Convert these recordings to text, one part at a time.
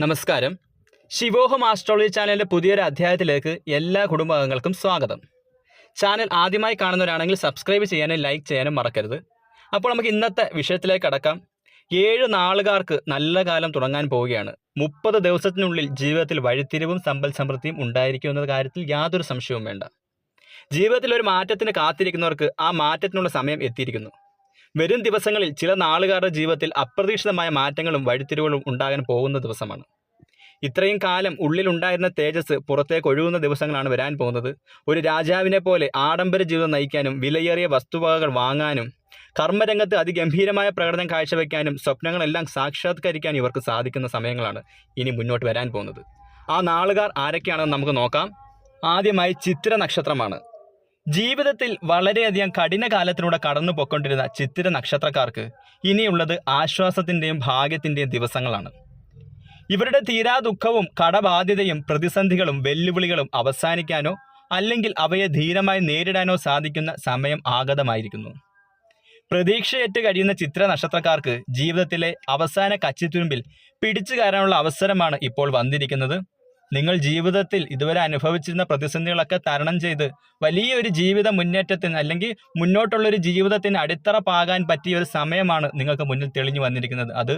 നമസ്കാരം. ശിവോഹം ആസ്ട്രോളജി ചാനലിന്റെ പുതിയൊരു അധ്യായത്തിലേക്ക് എല്ലാ കുടുംബാംഗങ്ങൾക്കും സ്വാഗതം. ചാനൽ ആദ്യമായി കാണുന്നവരാണെങ്കിൽ സബ്സ്ക്രൈബ് ചെയ്യാനും ലൈക്ക് ചെയ്യാനും മറക്കരുത്. അപ്പോൾ നമുക്ക് ഇന്നത്തെ വിഷയത്തിലേക്ക് കടക്കാം. ഏഴ് നാളുകാർക്ക് നല്ല കാലം തുടങ്ങാൻ പോവുകയാണ്. മുപ്പത് ദിവസത്തിനുള്ളിൽ ജീവിതത്തിൽ വഴിത്തിരിവും സമ്പൽ സമൃദ്ധിയും ഉണ്ടായിരിക്കും എന്ന കാര്യത്തിൽ യാതൊരു സംശയവും വേണ്ട. ജീവിതത്തിൽ ഒരു മാറ്റത്തിന് കാത്തിരിക്കുന്നവർക്ക് ആ മാറ്റത്തിനുള്ള സമയം എത്തിയിരിക്കുന്നു. വരും ദിവസങ്ങളിൽ ചില നാളുകാരുടെ ജീവിതത്തിൽ അപ്രതീക്ഷിതമായ മാറ്റങ്ങളും വഴിത്തിരിവുകളും ഉണ്ടാകാൻ പോകുന്ന ദിവസമാണ്. ഇത്രയും കാലം ഉള്ളിലുണ്ടായിരുന്ന തേജസ് പുറത്തേക്ക് ഒഴുകുന്ന ദിവസങ്ങളാണ് വരാൻ പോകുന്നത്. ഒരു രാജാവിനെ പോലെ ആഡംബര ജീവിതം നയിക്കാനും വിലയേറിയ വസ്തുവകകൾ വാങ്ങാനും കർമ്മരംഗത്ത് അതിഗംഭീരമായ പ്രകടനം കാഴ്ചവെക്കാനും സ്വപ്നങ്ങളെല്ലാം സാക്ഷാത്കരിക്കാൻ ഇവർക്ക് സാധിക്കുന്ന സമയങ്ങളാണ് ഇനി മുന്നോട്ട് വരാൻ പോകുന്നത്. ആ നാളുകാർ ആരൊക്കെയാണെന്ന് നമുക്ക് നോക്കാം. ആദ്യമായി ചിത്ര നക്ഷത്രമാണ്. ജീവിതത്തിൽ വളരെയധികം കഠിന കാലത്തിലൂടെ കടന്നു പൊക്കൊണ്ടിരുന്ന ചിത്തിര നക്ഷത്രക്കാർക്ക് ഇനിയുള്ളത് ആശ്വാസത്തിന്റെയും ഭാഗ്യത്തിന്റെയും ദിവസങ്ങളാണ്. ഇവരുടെ തീരാ ദുഃഖവും കടബാധ്യതയും പ്രതിസന്ധികളും വെല്ലുവിളികളും അവസാനിക്കാനോ അല്ലെങ്കിൽ അവയെ ധീരമായി നേരിടാനോ സാധിക്കുന്ന സമയം ആഗതമായിരിക്കുന്നു. പ്രതീക്ഷയേറ്റ് കഴിയുന്ന ചിത്ര നക്ഷത്രക്കാർക്ക് ജീവിതത്തിലെ അവസാന കച്ചിത്തുരുമ്പിൽ പിടിച്ചു കയറാനുള്ള അവസരമാണ് ഇപ്പോൾ വന്നിരിക്കുന്നത്. നിങ്ങൾ ജീവിതത്തിൽ ഇതുവരെ അനുഭവിച്ചിരുന്ന പ്രതിസന്ധികളൊക്കെ തരണം ചെയ്ത് വലിയൊരു ജീവിത മുന്നേറ്റത്തിന് അല്ലെങ്കിൽ മുന്നോട്ടുള്ളൊരു ജീവിതത്തിന് അടിത്തറ പാകാൻ പറ്റിയ ഒരു സമയമാണ് നിങ്ങൾക്ക് മുന്നിൽ തെളിഞ്ഞു വന്നിരിക്കുന്നത്. അത്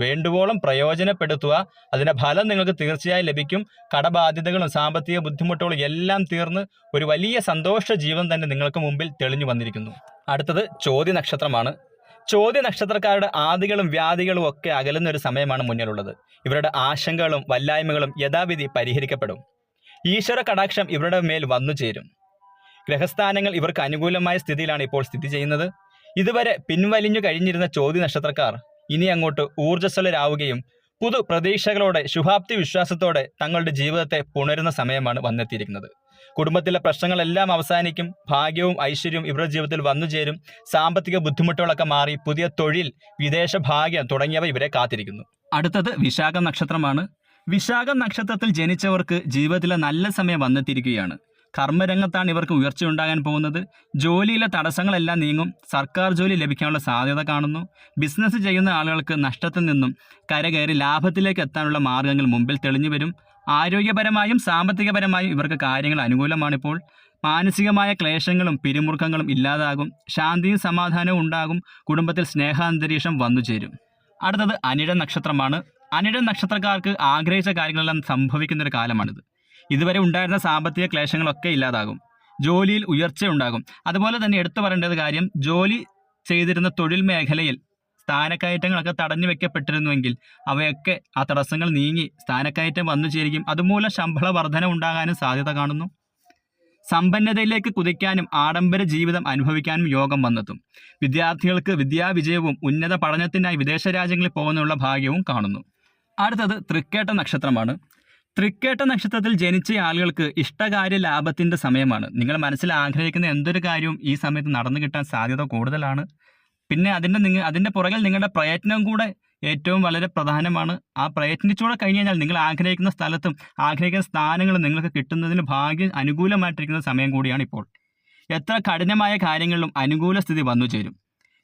വേണ്ടുവോളം പ്രയോജനപ്പെടുത്തുക. അതിന്റെ ഫലം നിങ്ങൾക്ക് തീർച്ചയായും ലഭിക്കും. കടബാധ്യതകളും സാമ്പത്തിക ബുദ്ധിമുട്ടുകളും എല്ലാം തീർന്ന് ഒരു വലിയ സന്തോഷ ജീവിതം തന്നെ നിങ്ങൾക്ക് മുമ്പിൽ തെളിഞ്ഞു വന്നിരിക്കുന്നു. അടുത്തത് ചോദ്യ നക്ഷത്രമാണ് ചോദ്യ നക്ഷത്രക്കാരുടെ ആദികളും വ്യാധികളും ഒക്കെ അകലുന്ന ഒരു സമയമാണ് മുന്നിലുള്ളത്. ഇവരുടെ ആശങ്കകളും വല്ലായ്മകളും യഥാവിധി പരിഹരിക്കപ്പെടും. ഈശ്വര കടാക്ഷം ഇവരുടെ മേൽ വന്നു ചേരും. ഗ്രഹസ്ഥാനങ്ങൾ ഇവർക്ക് അനുകൂലമായ സ്ഥിതിയിലാണ് ഇപ്പോൾ സ്ഥിതി ചെയ്യുന്നത്. ഇതുവരെ പിൻവലിഞ്ഞു കഴിഞ്ഞിരുന്ന ചോദ്യ നക്ഷത്രക്കാർ ഇനി അങ്ങോട്ട് ഊർജസ്വലരാവുകയും പുതു പ്രതീക്ഷകളോടെ ശുഭാപ്തി വിശ്വാസത്തോടെ തങ്ങളുടെ ജീവിതത്തെ പുണരുന്ന സമയമാണ് വന്നെത്തിയിരിക്കുന്നത്. കുടുംബത്തിലെ പ്രശ്നങ്ങളെല്ലാം അവസാനിക്കും ഭാഗ്യവും ഐശ്വര്യവും ഇവരുടെ ജീവിതത്തിൽ വന്നു ചേരും സാമ്പത്തിക ബുദ്ധിമുട്ടുകളൊക്കെ മാറി പുതിയ തൊഴിൽ വിദേശ ഭാഗ്യം തുടങ്ങിയവ ഇവരെ കാത്തിരിക്കുന്നു. അടുത്തത് വിശാഖം നക്ഷത്രമാണ് വിശാഖം നക്ഷത്രത്തിൽ ജനിച്ചവർക്ക് ജീവിതത്തിലെ നല്ല സമയം വന്നെത്തിയിരിക്കുകയാണ്. കർമ്മരംഗത്താണ് ഇവർക്ക് ഉയർച്ച ഉണ്ടാകാൻ പോകുന്നത്. ജോലിയിലെ തടസ്സങ്ങളെല്ലാം നീങ്ങും. സർക്കാർ ജോലി ലഭിക്കാനുള്ള സാധ്യത കാണുന്നു. ബിസിനസ് ചെയ്യുന്ന ആളുകൾക്ക് നഷ്ടത്തിൽ നിന്നും കരകയറി ലാഭത്തിലേക്ക് എത്താനുള്ള മാർഗങ്ങൾ മുമ്പിൽ തെളിഞ്ഞു വരും ആരോഗ്യപരമായും സാമ്പത്തികപരമായും ഇവർക്ക് കാര്യങ്ങൾ അനുകൂലമാണിപ്പോൾ. മാനസികമായ ക്ലേശങ്ങളും പിരിമുറുക്കങ്ങളും ഇല്ലാതാകും. ശാന്തിയും സമാധാനവും ഉണ്ടാകും. കുടുംബത്തിൽ സ്നേഹാന്തരീക്ഷം വന്നു ചേരും. അടുത്തത് അനിഴ നക്ഷത്രമാണ് അനിഴ നക്ഷത്രക്കാർക്ക് ആഗ്രഹിച്ച കാര്യങ്ങളെല്ലാം സംഭവിക്കുന്നൊരു കാലമാണിത്. ഇതുവരെ ഉണ്ടായിരുന്ന സാമ്പത്തിക ക്ലേശങ്ങളൊക്കെ ഇല്ലാതാകും. ജോലിയിൽ ഉയർച്ച ഉണ്ടാകും അതുപോലെ തന്നെ എടുത്തു പറയേണ്ടത് കാര്യം ജോലി ചെയ്തിരുന്ന തൊഴിൽ മേഖലയിൽ സ്ഥാനക്കയറ്റങ്ങളൊക്കെ തടഞ്ഞു വെക്കപ്പെട്ടിരുന്നുവെങ്കിൽ അവയൊക്കെ ആ തടസ്സങ്ങൾ നീങ്ങി സ്ഥാനക്കയറ്റം വന്നു ചേരുകയും അതുമൂലം ശമ്പള വർധന ഉണ്ടാകാനും സാധ്യത കാണുന്നു. സമ്പന്നതയിലേക്ക് കുതിക്കാനും ആഡംബര ജീവിതം അനുഭവിക്കാനും യോഗം വന്നെത്തും. വിദ്യാർത്ഥികൾക്ക് വിദ്യാവിജയവും ഉന്നത പഠനത്തിനായി വിദേശ രാജ്യങ്ങളിൽ പോകുന്നതിനുള്ള ഭാഗ്യവും കാണുന്നു. അടുത്തത് തൃക്കേട്ട നക്ഷത്രമാണ്. തൃക്കേട്ട നക്ഷത്രത്തിൽ ജനിച്ച ആളുകൾക്ക് ഇഷ്ടകാര്യ ലാഭത്തിന്റെ സമയമാണ്. നിങ്ങൾ മനസ്സിൽ ആഗ്രഹിക്കുന്ന എന്തൊരു കാര്യവും ഈ സമയത്ത് നടന്നു കിട്ടാൻ സാധ്യത കൂടുതലാണ്. പിന്നെ അതിന്റെ നിങ്ങൾ അതിന്റെ പുറകിൽ നിങ്ങളുടെ പ്രയത്നം കൂടെ ഏറ്റവും വളരെ പ്രധാനമാണ്. ആ പ്രയത്നിച്ചൂടെ കഴിഞ്ഞ് കഴിഞ്ഞാൽ നിങ്ങൾ ആഗ്രഹിക്കുന്ന സ്ഥലത്തും ആഗ്രഹിക്കുന്ന സ്ഥാനങ്ങളും നിങ്ങൾക്ക് കിട്ടുന്നതിന് ഭാഗ്യം അനുകൂലമായിട്ടിരിക്കുന്ന സമയം കൂടിയാണ് ഇപ്പോൾ. എത്ര കഠിനമായ കാര്യങ്ങളിലും അനുകൂല സ്ഥിതി വന്നു ചേരും.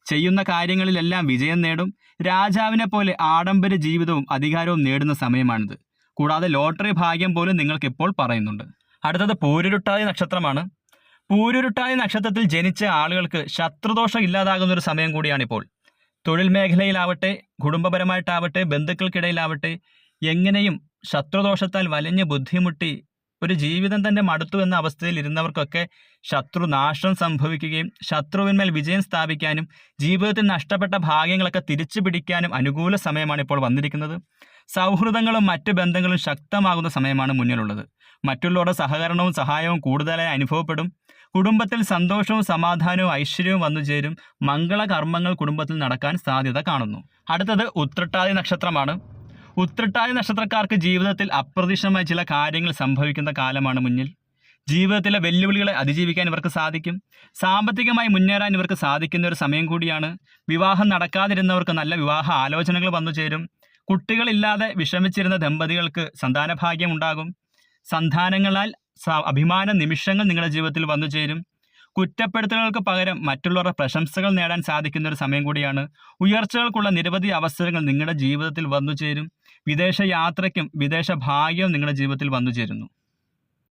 ചെയ്യുന്ന കാര്യങ്ങളിലെല്ലാം വിജയം നേടും. രാജാവിനെ പോലെ ആഡംബര ജീവിതവും അധികാരവും നേടുന്ന സമയമാണിത്. കൂടാതെ ലോട്ടറി ഭാഗ്യം പോലും നിങ്ങൾക്ക് ഇപ്പോൾ പറയുന്നുണ്ട്. അടുത്തത് പൂരുരുട്ടാതി നക്ഷത്രമാണ്. പൂരുരുട്ടാതി നക്ഷത്രത്തിൽ ജനിച്ച ആളുകൾക്ക് ശത്രുദോഷം ഇല്ലാതാകുന്ന ഒരു സമയം കൂടിയാണിപ്പോൾ. തൊഴിൽ മേഖലയിലാവട്ടെ കുടുംബപരമായിട്ടാവട്ടെ ബന്ധുക്കൾക്കിടയിലാവട്ടെ എങ്ങനെയും ശത്രുദോഷത്താൽ വലഞ്ഞ് ബുദ്ധിമുട്ടി ഒരു ജീവിതം തന്നെ മടുത്തു എന്ന അവസ്ഥയിൽ ഇരുന്നവർക്കൊക്കെ ശത്രുനാശം സംഭവിക്കുകയും ശത്രുവിന്മേൽ വിജയം സ്ഥാപിക്കാനും ജീവിതത്തിൽ നഷ്ടപ്പെട്ട ഭാഗ്യങ്ങളൊക്കെ തിരിച്ചു പിടിക്കാനും അനുകൂല സമയമാണ് ഇപ്പോൾ വന്നിരിക്കുന്നത്. സൗഹൃദങ്ങളും മറ്റ് ബന്ധങ്ങളും ശക്തമാകുന്ന സമയമാണ് മുന്നിലുള്ളത്. മറ്റുള്ളവരുടെ സഹകരണവും സഹായവും കൂടുതലായി അനുഭവപ്പെടും. കുടുംബത്തിൽ സന്തോഷവും സമാധാനവും ഐശ്വര്യവും വന്നു ചേരും. മംഗളകർമ്മങ്ങൾ കുടുംബത്തിൽ നടക്കാൻ സാധ്യത കാണുന്നു. അടുത്തത് ഉത്രട്ടാതി നക്ഷത്രമാണ്. ഉത്രട്ടാതി നക്ഷത്രക്കാർക്ക് ജീവിതത്തിൽ അപ്രതീക്ഷിതമായ ചില കാര്യങ്ങൾ സംഭവിക്കുന്ന കാലമാണ് മുന്നിൽ. ജീവിതത്തിലെ വെല്ലുവിളികളെ അതിജീവിക്കാൻ ഇവർക്ക് സാധിക്കും. സാമ്പത്തികമായി മുന്നേറാൻ ഇവർക്ക് സാധിക്കുന്ന ഒരു സമയം കൂടിയാണ്. വിവാഹം നടക്കാതിരുന്നവർക്ക് നല്ല വിവാഹ ആലോചനകൾ വന്നു ചേരും. കുട്ടികളില്ലാതെ വിഷമിച്ചിരുന്ന ദമ്പതികൾക്ക് സന്താനഭാഗ്യം ഉണ്ടാകും സന്താനങ്ങളാൽ അഭിമാന നിമിഷങ്ങൾ നിങ്ങളുടെ ജീവിതത്തിൽ വന്നു ചേരും. കുറ്റപ്പെടുത്തലുകൾക്ക് പകരം മറ്റുള്ളവരുടെ പ്രശംസകൾ നേടാൻ സാധിക്കുന്ന ഒരു സമയം കൂടിയാണ്. ഉയർച്ചകൾക്കുള്ള നിരവധി അവസരങ്ങൾ നിങ്ങളുടെ ജീവിതത്തിൽ വന്നു ചേരും. വിദേശ യാത്രയ്ക്കും വിദേശ ഭാഗ്യവും നിങ്ങളുടെ ജീവിതത്തിൽ വന്നു ചേരുന്നു.